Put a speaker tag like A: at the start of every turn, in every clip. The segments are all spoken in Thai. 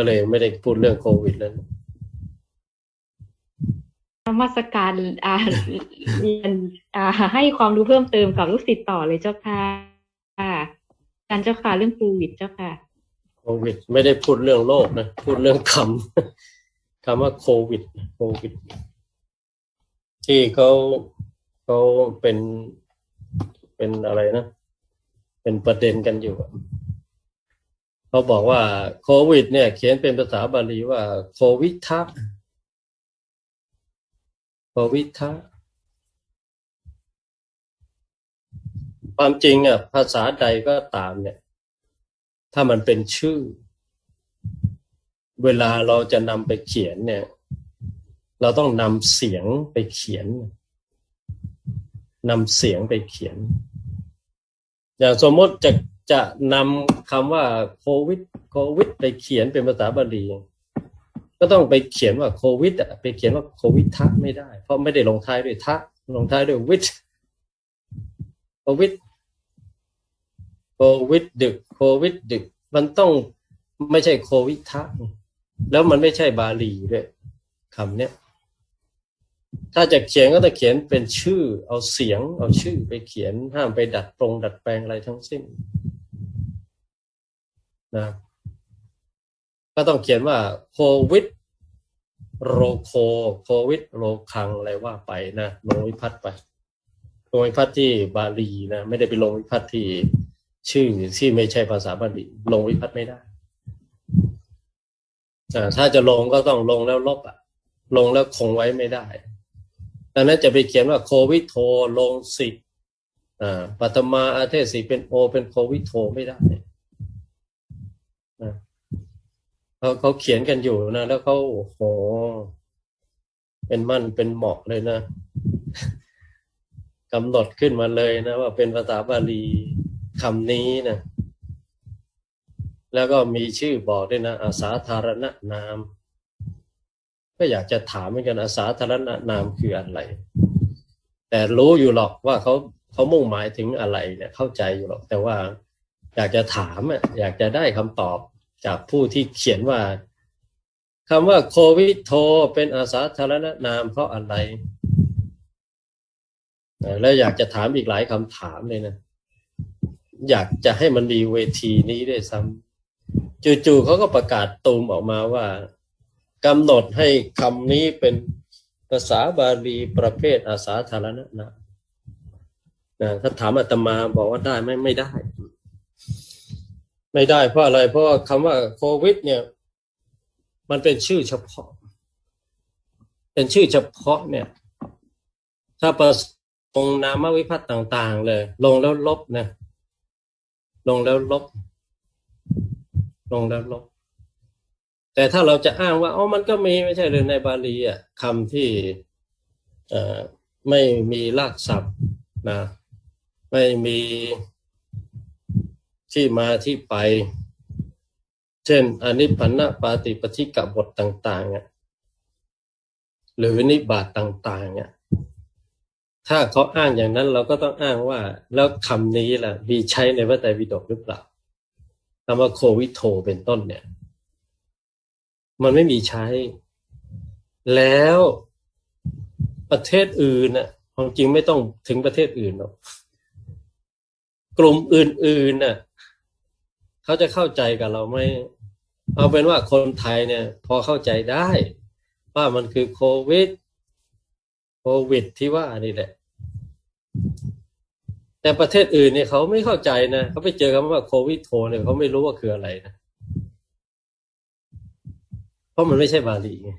A: ก็เลยไม่ได้พูดเรื่องโควิดแล้ว
B: นมัสการอ่าเรียนอ่าให้ความรู้เพิ่มเติมกับลูกศิษย์ต่อเลยเจ้าค่ะค่ะอาจารย์เจ้าค่ะเรื่องโควิดเจ้าค่ะ
A: โควิด ไม่ได้พูดเรื่องโรคนะ พูดเรื่องคำคำว่าโควิด โควิด ที่เขาเขาเป็นเป็นอะไรนะ เป็นประเด็นกันอยู่อะ เขาบอกว่าโควิด เนี่ย เขียนเป็นภาษาบาลีว่า โควิทะโควิทะความจริงอะภาษาใดก็ตามเนี่ย ถ้ามันเป็นชื่อ เวลาเราจะนำไปเขียนเนี่ย เราต้องนำเสียงไปเขียนนำเสียงไปเขียน อย่างสมมติจะ จะนำคำว่าโควิดโควิด ไปเขียนเป็นภาษาบาลีก็ต้องไปเขียนว่าโควิดอะไปเขียนว่าโควิดทะไม่ได้ เพราะไม่ได้ลงท้ายด้วยทะลงท้ายด้วยวิทโควิดโควิดดึกโควิดดึก มันต้องไม่ใช่โควิดทะแล้วมันไม่ใช่บาลีด้วยคำเนี้ยถ้าจะเขียนก็ต้องเขียนเป็นชื่อ เอาเสียง เอาชื่อไปเขียนห้ามไปดัดตรงดัดแปลงอะไรทั้งสิ้น นะ ก็ต้องเขียนว่าโควิดโรโคโควิดโรคังอะไรว่าไปนะลงวิพัฒน์ไปลงวิพัฒน์ที่บาลีนะไม่ได้ไปลงวิพัฒน์ที่ชื่อที่ไม่ใช่ภาษาบาลีลงวิพัฒน์ไม่ได้อ่ถ้าจะลงก็ต้องลงแล้วลบอะลงแล้วคงไว้ไม่ได้ดังนั้นจะไปเขียนว่าโควิดโทลงสิปัตมาอาเทศิเป็นโอเป็นโควิดโทไม่ได้นะ เขาเขาเขียนกันอยู่นะ แล้วเขาโอ้โห เป็นมั่นเป็นเหมาะเลยนะกำหนดขึ้นมาเลยนะ ว่าเป็นภาษาบาลีคำนี้นะแล้วก็มีชื่อบอกด้วยนะอาสาธารณนาม ก็อยากจะถามเหมือนกันอาสาธารณนามคืออะไร แต่รู้อยู่หรอกว่าเขาเขามุ่งหมายถึงอะไรเนี่ยเข้าใจอยู่หรอก แต่ว่าอยากจะถามอะอยากจะได้คำตอบ จากผู้ที่เขียนว่าคำว่าโควิดโทเป็นอาสาธารณนามเพราะอะไร แล้วอยากจะถามอีกหลายคำถามเลยนะ อยากจะให้มันมีเวทีนี้ด้วยซ้ำจู่ๆเขาก็ประกาศตูมออกมาว่ากำหนดให้คำนี้เป็นภาษาบาลีประเภทอาสาธารณนามนะถ้าถามอาตมาบอกว่าได้ไหมไม่ได้ ไม่ได้เพราะอะไร เพราะคำว่าโควิด เนี่ย มันเป็นชื่อเฉพาะ เป็นชื่อเฉพาะเนี่ย ถ้าประสงนามวิพัฒน์ต่าง ๆ เลย ลงแล้วลบนะลงแล้วลบ ลงแล้วลบ แต่ถ้าเราจะอ้างว่าอ๋อมันก็มีไม่ใช่เลยในบาลีอะคำที่เอ่อไม่มีรากศัพท์นะ ไม่มี ที่มาที่ไป เช่นอนิพันธปาติปฏิกะบทต่างๆอะหรือนิบาตต่าง ๆ เนี่ย ถ้าเขาอ้างอย่างนั้นเราก็ต้องอ้างว่า แล้วคำนี้ล่ะมีใช้ในพระไตรปิฎกหรือเปล่าคำว่าโควิโทเป็นต้นเนี่ย มันไม่มีใช้ แล้วประเทศอื่นน่ะความจริงไม่ต้องถึงประเทศอื่นหรอกกลุ่มอื่นๆน่ะ เขาจะเข้าใจกับเราไหมเอาเป็นว่าคนไทยเนี่ย พอเข้าใจได้ ว่ามันคือโควิด โควิดที่ว่านี่แหละ แต่ประเทศอื่นเนี่ยเขาไม่เข้าใจนะเขาไปเจอคำว่าโควิดโทเนี่ยเขาไม่รู้ว่าคืออะไรนะเพราะมันไม่ใช่บาลีไง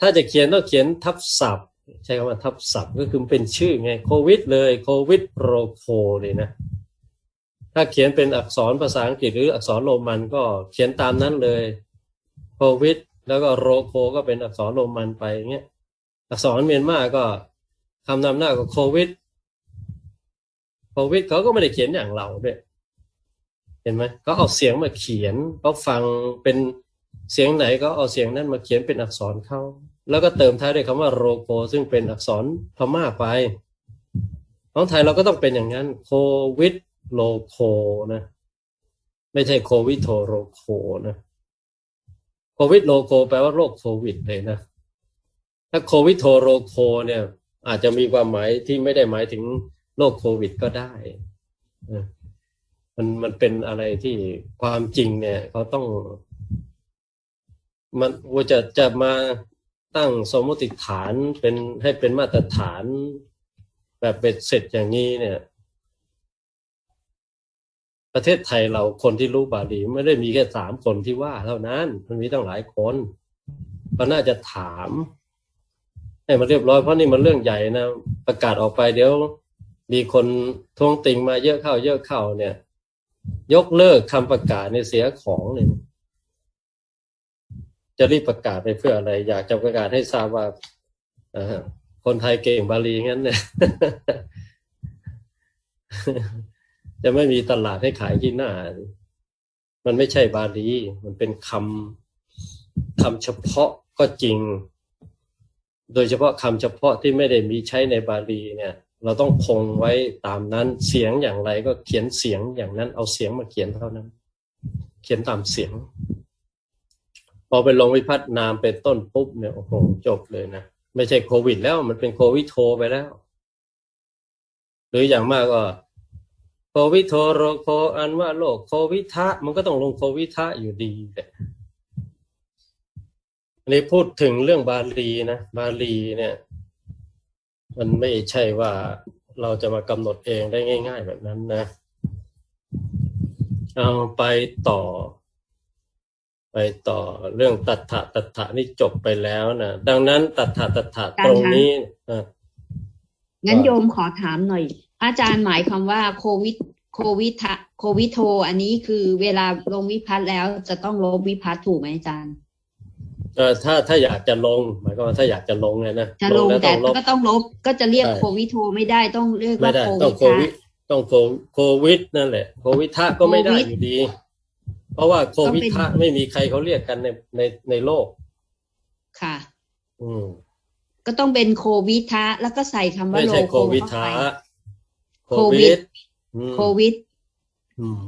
A: ถ้าจะเขียนต้องเขียนทับศัพท์ ใช้คำว่าทับศัพท์ก็คือเป็นชื่อไงโควิดเลยโควิดโปรโคเลยนะ ถ้าเขียนเป็นอักษรภาษาอังกฤษหรืออักษรโรมันก็เขียนตามนั้นเลยโควิด แล้วก็โรโคก็เป็นอักษรโรมันไปอย่างเงี้ยอักษรเมียนมาก็คำนำหน้าก็โควิดโควิดเขาก็ไม่ได้เขียนอย่างเราด้วยเห็นไหมเขาเอาเสียงมาเขียนเขาฟังเป็นเสียงไหนก็เอาเสียงนั้นมาเขียนเป็นอักษรเข้า แล้วก็เติมท้ายด้วยคำว่าโรโคซึ่งเป็นอักษรพม่าไปของไทยเราก็ต้องเป็นอย่างนั้นโควิด โลโคนะ ไม่ใช่โควิดโทโรโคนะโควิดโลโคแปลว่าโรคโควิดเลยนะ ถ้าโควิดโทโรโคเนี่ย อาจจะมีความหมายที่ไม่ได้หมายถึงโรคโควิดก็ได้มันมันเป็นอะไรที่ความจริงเนี่ยเขาต้องมันว่าจะจะมาตั้งสมมติฐานเป็นให้เป็นมาตรฐานแบบเป็นเสร็จอย่างนี้เนี่ย ประเทศไทยเราคนที่รู้บาลีไม่ได้มีแค่สามคนที่ว่าเท่านั้นมันมีตั้งหลายคนก็น่าจะถาม ให้มันเรียบร้อยเพราะนี่มันเรื่องใหญ่นะประกาศออกไปเดี๋ยว มีคนทวงติงมาเยอะเข้า เยอะเข้าเนี่ย ยกเลิกคำประกาศในยเสียของเลยจะรีบประกาศไปเพื่ออะไร อยากจะประกาศให้ทราบว่าคนไทยเก่งบาลีงั้นเนี่ย จะไม่มีตลาดให้ขายที่หน้า มันไม่ใช่บาลี มันเป็นคำคำเฉพาะก็จริง โดยเฉพาะคำเฉพาะที่ไม่ได้มีใช้ในบาลีเนี่ย เราต้องคงไว้ตามนั้น เสียงอย่างไรก็เขียนเสียงอย่างนั้น เอาเสียงมาเขียนเท่านั้น เขียนตามเสียง พอไปลงวิพัฒน์นามเป็นต้นปุ๊บเนี่ยโอ้โหจบเลยนะ ไม่ใช่โควิดแล้วมันเป็นโควิดโทไปแล้ว หรืออย่างมากก็ โควิดโทโรโคอันว่าโรคโควิดทะ มันก็ต้องลงโควิดทะอยู่ดีแหละอันนี้พูดถึงเรื่องบาลีนะบาลีเนี่ย มันไม่ใช่ว่าเราจะมากำหนดเองได้ง่าย ๆ แบบนั้นนะ เอาไปต่อ ไปต่อเรื่องตัทธะตัทธะนี่จบไปแล้วนะดังนั้นตัทธะตัทธะตรงนี้อะ
C: งั้น
A: ว่า
C: โยมขอถามหน่อย อาจารย์หมายความว่าโควิดโควิดทะโควิดโท อันนี้คือเวลาลงวิพัฒน์แล้วจะต้องลบวิพัฒน์ถูกไหมอาจารย์
A: เออถ้าถ้าอยากจะลงหมายความว่าถ้าอยากจะลงเนี่ยนะ
C: จะลง
A: แล้ว
C: แต่
A: ต้องลบ
C: ก็ต้องลบก็จะเรียก
A: ใช่
C: โควิดโทไม่ได้ต้องเรียก
A: ไม่
C: ว่า
A: ได้
C: โค
A: ต้
C: วิ
A: อง
C: ด
A: โควิด
C: ทะ
A: ต้องโคโควิดนั่นแหละ โควิดทะก็ไม่ได้
C: โควิด
A: อยู่ดี เพราะว่าโควิด
C: ก็เป็น
A: ทะไม่มีใครเขาเรียกกันในในในโลก
C: ค่ะ
A: อืม
C: ก็ต้องเป็นโควิดทะแล้วก็ใส่คำว่า
A: ไม่
C: โล
A: ใช่
C: โค
A: โควิด
C: เข้า
A: ทะ
C: ไป
A: โควิดอืม
C: โควิด
A: อืม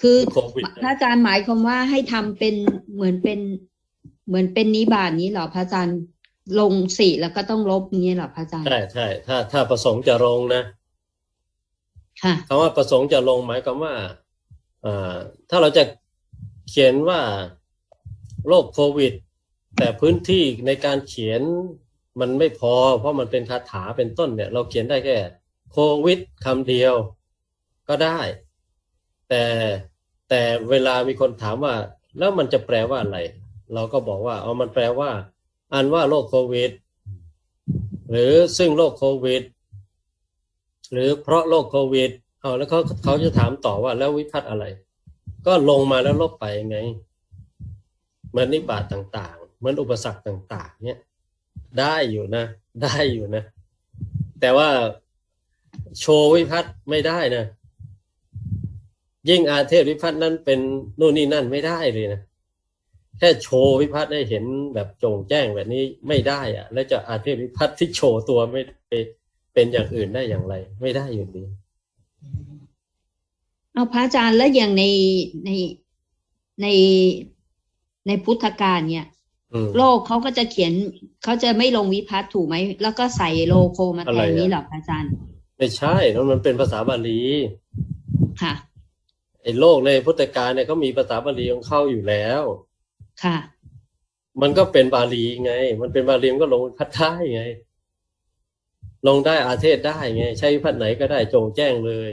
C: คือ
A: โควิด
C: พระอาจารย์หมายความว่าให้ทำเป็นเหมือนเป็น เหมือนเป็นนิบาตนี้เหรอพระอาจารย์ลงสี่แล้วก็ต้องลบอย่างนี้เหรอพระอาจารย์
A: ใช่ใช่ถ้าถ้าประสงค์จะลงนะ
C: ค่ะ
A: คำว่าประสงค์จะลงหมายความว่าอ่าถ้าเราจะเขียนว่าโรคโควิด แต่พื้นที่ในการเขียนมันไม่พอ เพราะมันเป็นคาถาเป็นต้นเนี่ย เราเขียนได้แค่ โควิดคำเดียวก็ได้ แต่แต่เวลามีคนถามว่า แล้วมันจะแปลว่าอะไร เราก็บอกว่าเอามันแปลว่า อันว่าโรคโควิด หรือซึ่งโรคโควิด หรือเพราะโรคโควิดเอาแล้วเขาเขาจะถามต่อว่าแล้ววิพัฒน์อะไร ก็ลงมาแล้วลบไปไงเหมือนนิบาตต่างๆเหมือนอุปสรรคต่าง ๆ เนี่ย ได้อยู่นะ ได้อยู่นะ แต่ว่า โชว์วิพัฒน์ไม่ได้นะ ยิ่งอาเทศวิพัฒน์นั้นเป็นนู่นนี่นั่นไม่ได้เลยนะ แค่โชว์วิพัฒน์ให้เห็นแบบโจ่งแจ้งแบบนี้ไม่ได้อะแล้วจะอาเทศวิพัฒน์ที่โชว์ตัวไม่ไปเป็นอย่างอื่นได้อย่างไร ไม่ได้อยู่ดี
C: เอาพระอาจารย์แล้วอย่างในในในในพุทธการเนี่ย
A: อืม
C: โลกเขาก็จะเขียนเขาจะไม่ลงวิพัฒน์ถูกไหม แล้วก็ใส่โลโคมาแท
A: อะไร
C: น
A: อะ
C: นี้เหรอพระอาจารย์
A: ไม่ใช่แล้วมันเป็นภาษาบาลี
C: ค่ะ
A: ไอ้โลกในพุทธกาลเนี่ยเขามีภาษาบาลีของเขาอยู่แล้ว
C: ค่ะ
A: มันก็เป็นบาลีไง มันเป็นบาลีมันก็ลงพัดได้ไง ลงได้อาเทศได้ไง ใช้พัดไหนก็ได้จงแจ้งเลย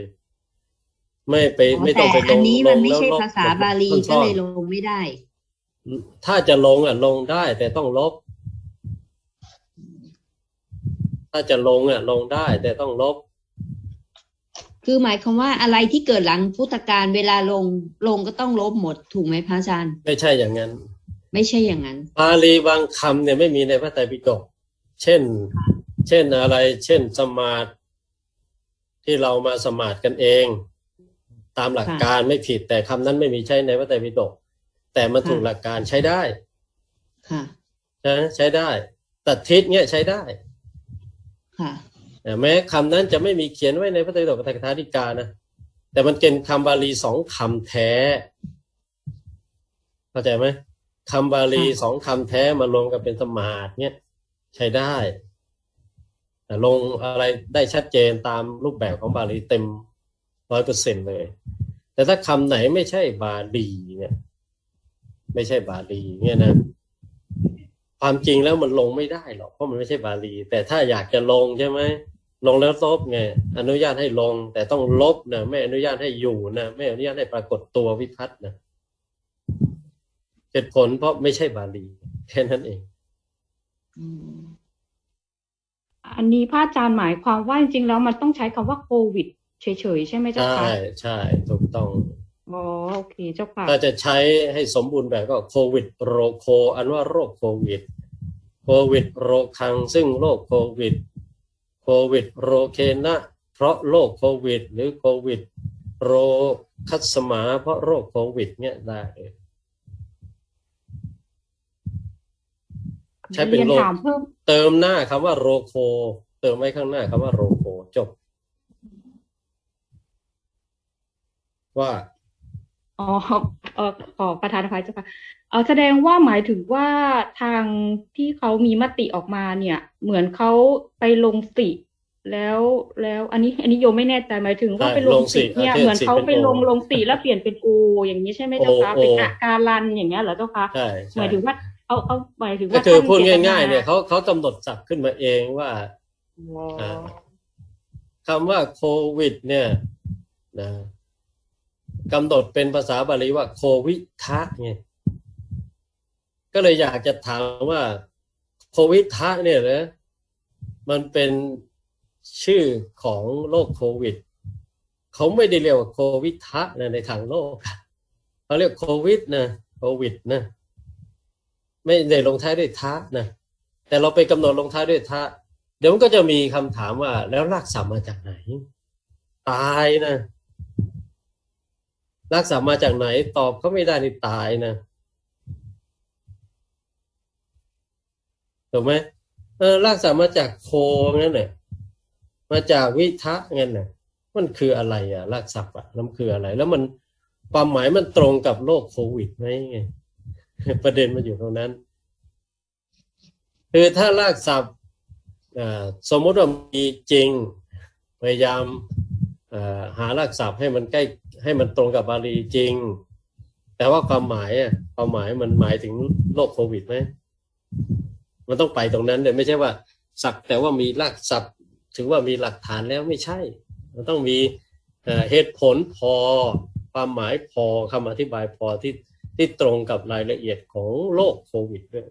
A: ไม่ไป
C: อ๋อ
A: ไม่ต้
C: แต่
A: องไปล
C: อัน
A: ง
C: นี้
A: ล
C: มัน
A: ง
C: ไม่
A: แล้ว
C: ใช่
A: ลบ
C: ภาษาบาลี
A: ซ่
C: ก็
A: อนๆ
C: เลยลงไม่ได้
A: ถ้าจะลงอะลงได้แต่ต้องลบ ถ้าจะลงอะลงได้แต่ต้องลบ
C: คือหมายความว่าอะไรที่เกิดหลังพุทธการเวลาลงลงก็ต้องลบหมดถูกไหมพระอาจารย์
A: ไม่ใช่อย่างนั้น
C: ไม่ใช่อย่างนั้น
A: บาลีบางคำเนี่ยไม่มีในพระไตรปิฎกเช่น เช่นอะไร เช่นสมาธิที่เรามาสมาธิกันเอง ตามหลัก
C: ค่ะ
A: การไม่ผิดแต่คำนั้นไม่มีใช้ในพระไตรปิฎกแต่มันถูก
C: ค่ะ
A: หลักการใช้ได้
C: ค่ะ
A: ใช่ไหมใช้ได้ ตัดทิศเนี่ยใช้ได้
C: ค่ะ
A: แต่แม้คำนั้นจะไม่มีเขียนไว้ในพระไตรปิฎกอัตถกถาธิกานะแต่มันเป็นคำบาลีสองคำแท้ เข้าใจไหมคำบาลี
C: ค่ะ
A: สองคำแท้มารวมกันเป็นสมาธิเนี่ยใช้ได้แต่ลงอะไรได้ชัดเจนตามรูปแบบของบาลีเต็มร้อยเปอร์เซ็นเลย แต่ถ้าคำไหนไม่ใช่บาลีเนี่ย ไม่ใช่บาลีเนี่ยนะ ความจริงแล้วมันลงไม่ได้หรอกเพราะมันไม่ใช่บาลี แต่ถ้าอยากจะลงใช่ไหมลงแล้วลบไงอนุญาตให้ลง แต่ต้องลบนะไม่อนุญาตให้อยู่นะไม่อนุญาตให้ปรากฏตัววิพัฒน์นะเหตุผลเพราะไม่ใช่บาลีแค่นั้นเอง
C: อืม
B: อันนี้พระอาจารย์หมายความว่าจริงๆแล้วมันต้องใช้คำว่าโควิดเฉยๆใช่ไหมเจ้า
A: ใช่
B: คะ
A: ใช่ถูกต้อง
B: อ๋อโอเคเจ้าค่ะ
A: ถ้าจะใช้ให้สมบูรณ์แบบก็โควิดโรโค อันว่าโรคโควิด โควิดโรคัง ซึ่งโรคโควิด โควิดโรเคนะ เพราะโรคโควิด หรือโควิด โรคัสมา เพราะโรคโควิด เนี่ยได้ใช้เป็น
B: เรียน
A: โรค
B: ถามเพิ่ม
A: เติมหน้าคำว่าโรโค เติมไว้ข้างหน้าคำว่าโรโคจบ ว่า
B: อ๋อเออขอประธานอภัยเจ้าค่ะเออแสดงว่าหมายถึงว่าทางที่เขามีมติออกมาเนี่ย เหมือนเขาไปลงสิแล้วแล้วอันนี้อันนี้โยมไม่แน่ใจหมายถึงว่า
A: ใช่
B: ไปลงสิ
A: ลงสิ
B: เนี่ย
A: อะ
B: เหมือนเขา
A: เป็น
B: ไปลง
A: โอ
B: ลงสิแล้วเปลี่ยนเป็นโออย่างนี้ใช่ไหมเจ้าคะ
A: โอ
B: เป็น
A: โอ
B: อะการันอย่างเงี้ยเหรอเจ้าคะ
A: ใช่
B: ห
A: ใช่
B: มายถึงว่าเขาเขาหมายถึง
A: ก็
B: ว่า
A: คือ
B: ตั้
A: พูด
B: จต
A: ง่าย ๆ เนี่ยเขาเขากำหนดศัพท์ขึ้นมาเองว่า
B: อ๋ออ
A: อ่าคำว่าโควิด เนี่ยนะ กำหนดเป็นภาษาบาลีว่าโควิทะไงก็เลยอยากจะถามว่าโควิทะเนี่ยนะมันเป็นชื่อของโรคโควิด เขาไม่ได้เรียกว่าโควิทะนะในทางโลกเขาเรียกโควิดนะโควิดนะไม่ได้ลงท้ายด้วยทะนะแต่เราไปกำหนดลงท้ายด้วยทะเดี๋ยวมันก็จะมีคำถามว่า แล้วรากศัพท์มาจากไหน ตายนะ รากศัพท์มาจากไหนตอบเขาไม่ได้นี่ตายนะถูกไหมเออรากศัพท์มาจากโคงั้นเนี่ยมาจากวิทะงั้นน่ะมันคืออะไรอะรากศัพท์อะนั่นคืออะไร แล้วมันความหมายมันตรงกับโรคโควิดไหมไงประเด็นมันอยู่ตรงนั้น คือถ้ารากศัพท์อ่าสมมติว่ามีจริง พยายามหารากศัพท์ให้มันใกล้ ให้มันตรงกับบาลีจริง แต่ว่าความหมายอะความหมายมันหมายถึงโรคโควิดไหมมันต้องไปตรงนั้นเลยไม่ใช่ว่า สักแต่ว่ามีรากศัพท์ถือว่ามีหลักฐานแล้วไม่ใช่ มันต้องมีเเหตุผลพอ ความหมายพอคำอธิบายพอที่ที่ตรงกับรายละเอียดของโรคโควิดด้วย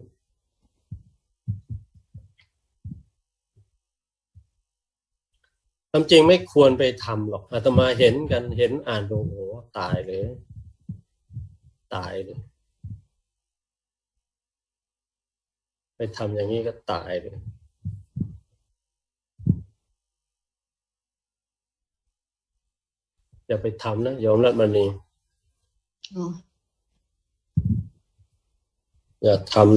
A: ความจริงไม่ควรไปทำหรอกอาตมาเห็นกันเห็นอ่านดูโอ้โหตายเลย ตายเลย ไปทำอย่างนี้ก็ตายเลยอย่าไปทำนะโยมรัตมณี
C: อ๋อ
A: อย่าทำเ